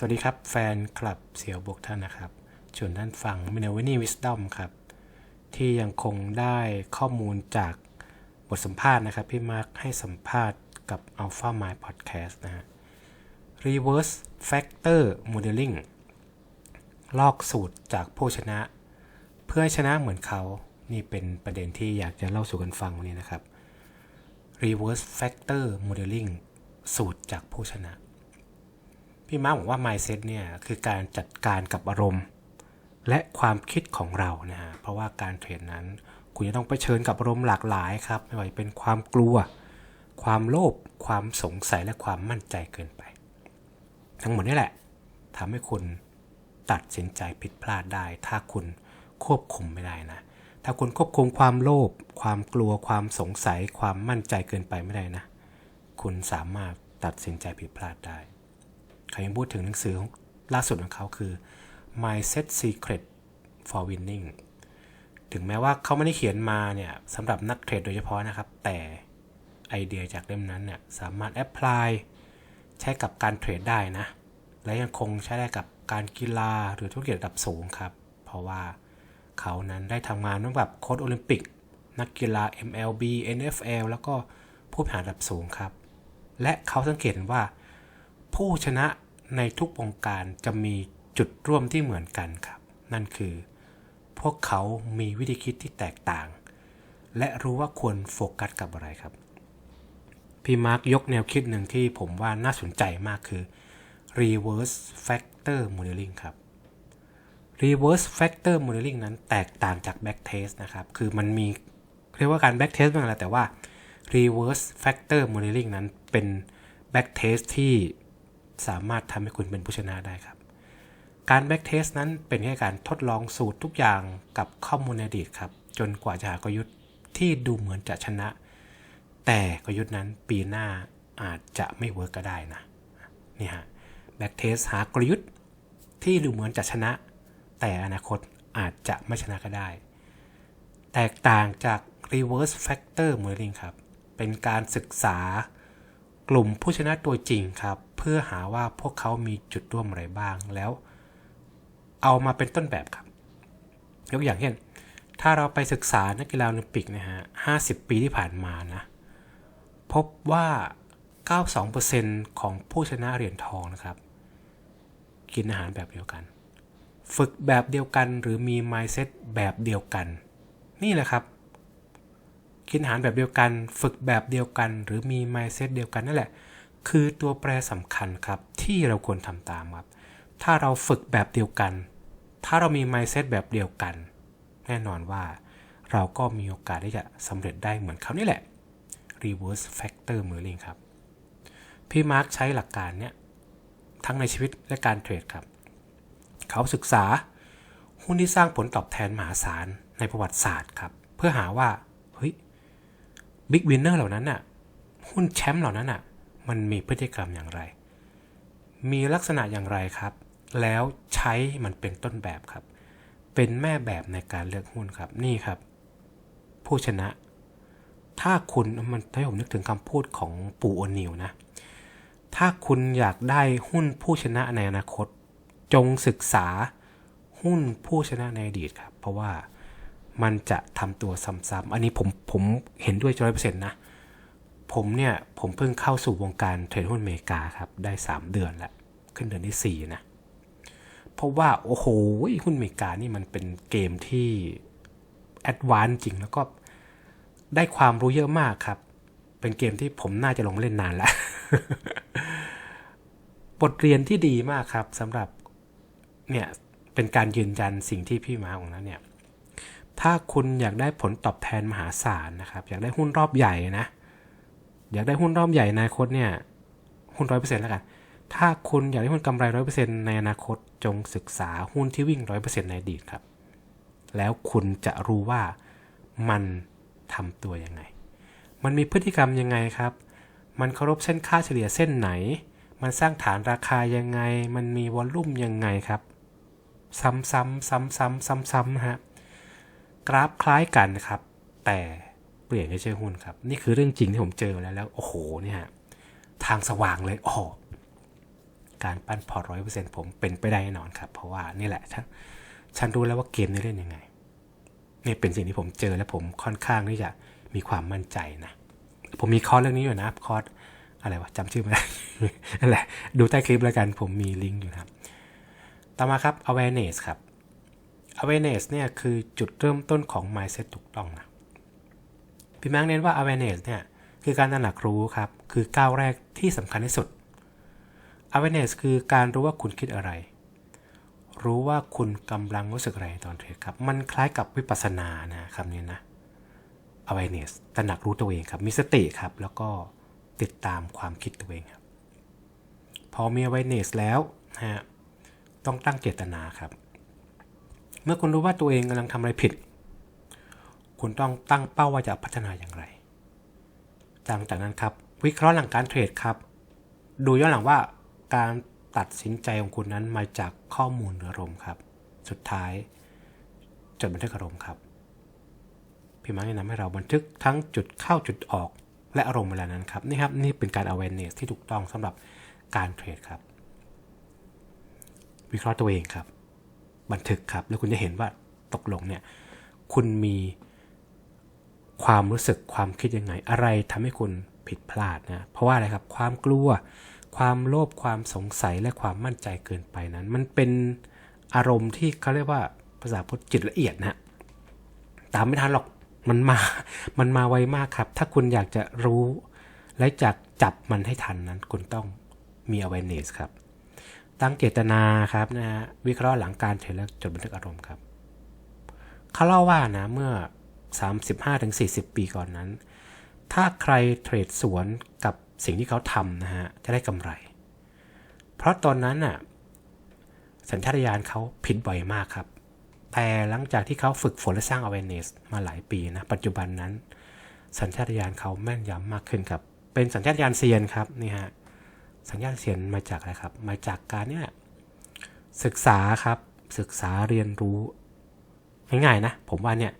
สวัสดีครับ แฟนคลับเสียวบวกท่านนะครับชวนท่านฟังมินาวินี่วิส d อมครับ ที่ยังคงได้ข้อมูลจากบทสัมภาษณ์นะครับ พี่มาร์คให้สัมภาษณ์กับ Alpha My Podcast นะฮะ Reverse Factor Modeling ลอกสูตรจากผู้ชนะ เพื่อชนะเหมือนเขานี่เป็นประเด็นที่อยากจะเล่าสู่กันฟังวันนี้นะครับ Reverse Factor Modeling สูตรจากผู้ชนะ พี่มาร์คบอกว่า mindset เนี่ยคือการจัดการกับอารมณ์ และความคิดของเรานะฮะเพราะว่าการเทรดนั้น คุณจะต้องไปเผชิญกับอารมณ์หลากหลายครับ ไม่ว่าจะเป็นความกลัว ความโลภความสงสัยและความมั่นใจเกินไป ทั้งหมดนี่แหละทำให้คุณตัดสินใจผิดพลาดได้ ถ้าคุณควบคุมไม่ได้นะ ถ้าคุณควบคุมความโลภความกลัวความสงสัย ความมั่นใจเกินไปไม่ได้นะ คุณสามารถตัดสินใจผิดพลาดได้ เขายังพูดถึงหนังสือล่าสุดของเขาคือ Mindset Secret for Winning ถึงแม้ว่าเขาไม่ได้เขียนมาเนี่ยสำหรับนักเทรดโดยเฉพาะนะครับ แต่ไอเดียจากเล่มนั้นเนี่ยสามารถแอพพลายใช้กับการเทรดได้นะ และยังคงใช้ได้กับการกีฬาหรือธุรกิจระดับสูงครับ เพราะว่าเขานั้นได้ทำงานร่วมกับโค้ชโอลิมปิก นักกีฬา MLB NFL แล้วก็ผู้บริหารระดับสูงครับ และเขาสังเกตว่า ผู้ชนะในทุกวงการจะมีจุดร่วมที่เหมือนกันครับ นั่นคือ พวกเขามีวิธีคิดที่แตกต่าง และรู้ว่าควรโฟกัสกับอะไรครับ พี่มาร์กยกแนวคิดหนึ่งที่ผมว่าน่าสนใจมากคือ reverse factor modeling ครับ reverse factor modeling นั้นแตกต่างจาก back test นะครับ คือมันมีเรียกว่าการ back test บ้างแหละแต่ว่า reverse factor modeling นั้นเป็น back test ที่ สามารถทำให้คุณเป็นผู้ชนะได้ครับ การ back test นั้นเป็นแค่การทดลองสูตรทุกอย่างกับข้อมูลในอดีตครับ จนกว่าจะหากลยุทธ์ที่ดูเหมือนจะชนะ แต่กลยุทธ์นั้นปีหน้าอาจจะไม่เวิร์กก็ได้นะนี่ฮะ back test หากลยุทธ์ที่ดูเหมือนจะชนะ แต่อนาคตอาจจะไม่ชนะก็ได้ แตกต่างจาก reverse factor modeling ครับ เป็นการศึกษา กลุ่มผู้ชนะตัวจริงครับ เพื่อหาว่าพวกเขามีจุดร่วมอะไรบ้างแล้ว เอามาเป็นต้นแบบครับ ยกอย่างเช่น ถ้าเราไปศึกษานักกีฬาโอลิมปิกนะฮะ50ปีที่ผ่านมานะพบว่า 92%ของผู้ชนะเหรียญทองนะครับ กินอาหารแบบเดียวกัน ฝึกแบบเดียวกันหรือมี mindset แบบเดียวกัน นี่แหละครับ กินอาหารแบบเดียวกัน ฝึกแบบเดียวกัน หรือมี mindset เดียวกันนั่นแหละ คือตัวแปรสำคัญครับที่เราควรทำตามครับ ถ้าเราฝึกแบบเดียวกัน ถ้าเรามี mindset แบบเดียวกัน แน่นอนว่าเราก็มีโอกาสที่จะสำเร็จได้เหมือนเขานี่แหละ reverse factor modeling ครับ พี่มาร์คใช้หลักการเนี้ยทั้งในชีวิตและการเทรดครับ เขาศึกษาหุ้นที่สร้างผลตอบแทนมหาศาลในประวัติศาสตร์ครับ เพื่อหาว่า บิ๊กวินเนอร์เหล่านั้นน่ะหุ้นแชมป์เหล่านั้นน่ะ มันมีพฤติกรรมอย่างไร มีลักษณะอย่างไรครับ แล้วใช้มันเป็นต้นแบบครับ เป็นแม่แบบในการเลือกหุ้นครับนี่ครับ ผู้ชนะ ถ้าคุณมันให้ผมนึกถึงคำพูดของปู่โอนิวนะ ถ้าคุณอยากได้หุ้นผู้ชนะในอนาคต จงศึกษาหุ้นผู้ชนะในอดีตครับ เพราะว่า มันจะทำตัวซ้ำๆอันนี้ผมผมเห็นด้วยร้อยเปอร์เซ็นต์นะ ผมเนี่ย ผมเพิ่งเข้าสู่วงการเทรดหุ้นอเมริกาครับ ได้ 3 เดือนแล้ว ขึ้นเดือนที่ 4 นะ เพราะว่า โอ้โห หุ้นอเมริกานี่มันเป็นเกมที่แอดวานซ์จริงแล้วก็ได้ความรู้เยอะมากครับ เป็นเกมที่ผมน่าจะลงเล่นนานแล้ว บทเรียนที่ดีมากครับสำหรับเนี่ยเป็นการยืนยันสิ่งที่พี่มาของนั้นเนี่ย ถ้าคุณอยากได้ผลตอบแทนมหาศาลนะครับ อยากได้หุ้นรอบใหญ่นะ อยากได้หุ้นรอบใหญ่ในอนาคตเนี่ย หุ้นร้อยเปอร์เซ็นต์แล้วกัน ถ้าคุณอยากได้หุ้นกำไรร้อยเปอร์เซ็นต์ในอนาคตจงศึกษาหุ้นที่วิ่งร้อยเปอร์เซ็นต์ในอดีตครับ แล้วคุณจะรู้ว่ามันทำตัวยังไง มันมีพฤติกรรมยังไงครับ มันเคารพเส้นค่าเฉลี่ยเส้นไหน มันสร้างฐานราคายังไง มันมีวอลลุ่มยังไงครับ ซ้ำๆซ้ำๆซ้ำๆฮะ กราฟคล้ายกันครับ แต่เปลี่ยนไม่ใช่หุ้นครับ นี่คือเรื่องจริงที่ผมเจอแล้วแล้ว โอ้โหเนี่ยทางสว่างเลยอ๋อการปั้นพอร์ตร้อยเปอร์เซ็นต์ผมเป็นไปได้แน่นอนครับ เพราะว่านี่แหละฉันฉันรู้แล้วว่าเกมนี้เล่นยังไงนี่เป็นสิ่งที่ผมเจอและผมค่อนข้างที่จะมีความมั่นใจนะผมมีคอร์สเรื่องนี้อยู่นะคอร์สอะไรวะจำชื่อไม่ได้นั่นแหละดูใต้คลิปแล้วกันผมมีลิงก์อยู่ครับ ต่อมาครับ awareness ครับ awareness เนี่ยคือจุดเริ่มต้นของ mindset ถูกต้องนะพี่แม็กเน้นว่า awareness เนี่ยคือการตระหนักรู้ครับ คือก้าวแรกที่สำคัญที่สุด awareness คือการรู้ว่าคุณคิดอะไร รู้ว่าคุณกำลังรู้สึกอะไรตอนเทรดครับ มันคล้ายกับวิปัสสนานะคำนี้นะ awareness ตระหนักรู้ตัวเองครับ มีสติครับ แล้วก็ติดตามความคิดตัวเองครับ พอมี awareness แล้วนะฮะ ต้องตั้งเจตนาครับ เมื่อคุณรู้ว่าตัวเองกำลังทำอะไรผิด คุณต้องตั้งเป้าว่าจะพัฒนาอย่างไรหลังจากนั้นครับ วิเคราะห์หลังการเทรดครับ ดูย้อนหลังว่าการตัดสินใจของคุณนั้นมาจากข้อมูลหรืออารมณ์ครับ สุดท้าย จดบันทึกอารมณ์ครับ พี่มาร์แนะนำให้เราบันทึกทั้งจุดเข้าจุดออกและอารมณ์เวลานั้นครับนี่ครับนี่เป็นการ awareness ที่ถูกต้องสำหรับการเทรดครับ วิเคราะห์ตัวเองครับ บันทึกครับ แล้วคุณจะเห็นว่าตกลงเนี่ยคุณมีความรู้สึกความคิดยังไง อะไรทำให้คุณผิดพลาดนะเพราะว่าอะไรครับความกลัว ความโลภความสงสัยและความมั่นใจเกินไปนั้น มันเป็นอารมณ์ที่เขาเรียกว่าภาษาพุทธจิตละเอียดนะตามไม่ทันหรอกมันมา มันมาไวมากครับ ถ้าคุณอยากจะรู้และอยากจับมันให้ทันนั้น คุณต้องมี awareness ครับ ตั้งเจตนาครับนะฮะวิเคราะห์หลังการเทรดและจดบันทึกอารมณ์ครับเขาเล่าว่านะเมื่อ 35-40 ปีก่อนนั้น ถ้าใครเทรดสวนกับสิ่งที่เขาทำนะฮะจะได้กำไร เพราะตอนนั้นน่ะสัญชาตญาณเขาผิดบ่อยมากครับ แต่หลังจากที่เขาฝึกฝนและสร้าง awareness มาหลายปีนะ ปัจจุบันนั้น สัญชาตญาณเขาแม่นยำมากขึ้นครับ เป็นสัญชาตญาณเซียนครับนี่ฮะ สัญญาณเสียงมาจากอะไรครับ มาจากการเนี่ยศึกษาครับ ศึกษาเรียนรู้ ง่ายๆนะ ผมว่าเนี่ย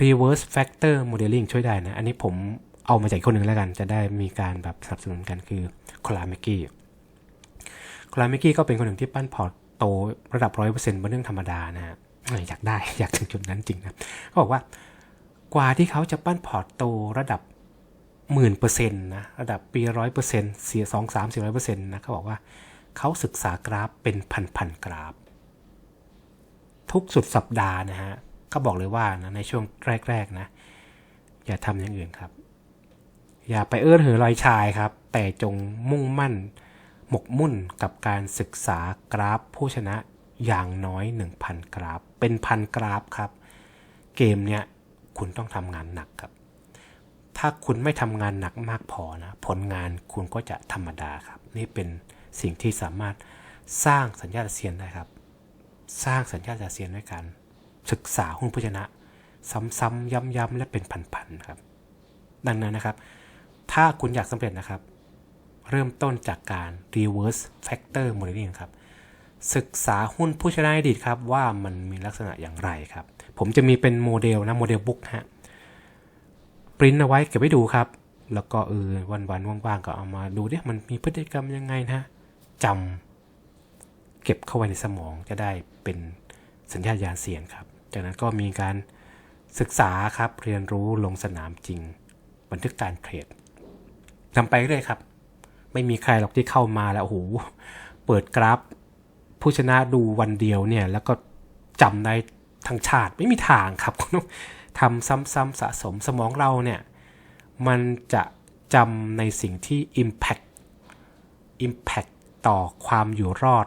reverse factor modeling ช่วยได้นะ อันนี้ผมเอามาจากคนหนึ่งแล้วกัน จะได้มีการแบบสนับสนุนกันคือคลาเมกี้คลาเมกี้ก็เป็นคนหนึ่งที่ปั้นพอร์ตโตระดับร้อยเปอร์เซ็นต์เป็นเรื่องธรรมดานะฮะอยากได้อยากถึงจุดนั้นจริงนะเขาบอกว่ากว่าที่เขาจะปั้นพอร์ตโตระดับ หมื่นเปอร์เซ็นต์นะระดับปีร้อยเปอร์เซ็นต์เสียสองสามสี่ร้อยเปอร์เซ็นต์นะเขาบอกว่าเขาศึกษากราฟเป็นพันพันกราฟ ทุกสุดสัปดาห์นะฮะก็บอกเลยว่านะในช่วงแรกๆนะ อย่าทำอย่างอื่นครับ อย่าไปเอื้อเหือลอยชายครับ แต่จงมุ่งมั่นหมกมุ่นกับการศึกษากราฟผู้ชนะอย่างน้อย 1,000 กราฟ เป็นพันกราฟครับ เกมเนี้ยคุณต้องทำงานหนักครับ ถ้าคุณไม่ทำงานหนักมากพอนะ ผลงานคุณก็จะธรรมดาครับ นี่เป็นสิ่งที่สามารถสร้างสัญญาณเซียนได้ครับ สร้างสัญญาณเซียนด้วยการศึกษาหุ้นผู้ชนะ ซ้ำๆย้ำๆและเป็นพันๆครับ ดังนั้นนะครับ ถ้าคุณอยากสำเร็จนะครับ เริ่มต้นจากการ reverse factor modeling ครับศึกษาหุ้นผู้ชนะอดีตครับว่ามันมีลักษณะอย่างไรครับ ผมจะมีเป็นโมเดลนะโมเดลบุ๊กฮะ ริ้นเอาไว้เก็บไว้ดูครับ แล้วก็เออวันๆว่างๆก็เอามาดูดิมันมีพฤติกรรมยังไงนะจำเก็บเข้าไว้ในสมองจะได้เป็นสัญญาณเสียงครับ จากนั้นก็มีการศึกษาครับเรียนรู้ลงสนามจริง บันทึกการเทรดทำไปเรื่อยครับ ไม่มีใครหรอกที่เข้ามาแล้วโอ้โหเปิดกราฟ ผู้ชนะดูวันเดียวเนี่ยแล้วก็จำได้ทั้งชาติไม่มีทางครับ ทำซ้ำๆสะสมสมองเราเนี่ย มันจะจำในสิ่งที่ Impact Impact ต่อความอยู่รอด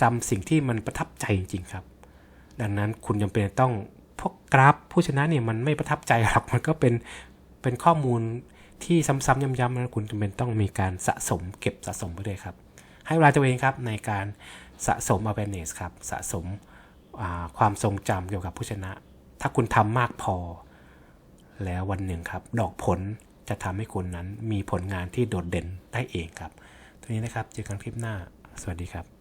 จำสิ่งที่มันประทับใจจริง ๆ ครับ ดังนั้นคุณจำเป็นต้องพวกกราฟผู้ชนะเนี่ยมันไม่ประทับใจหรอกมันก็เป็นเป็นข้อมูลที่ซ้ำๆย้ำๆนะคุณจำเป็นต้องมีการสะสมเก็บสะสมไปเลยครับ ให้เวลาตัวเองครับในการสะสม awareness ครับสะสม ความทรงจำเกี่ยวกับผู้ชนะ ถ้าคุณทำมากพอ แล้ววันหนึ่งครับ ดอกผลจะทำให้คุณนั้นมีผลงานที่โดดเด่นได้เองครับทีนี้นะครับเจอกันคลิปหน้า สวัสดีครับ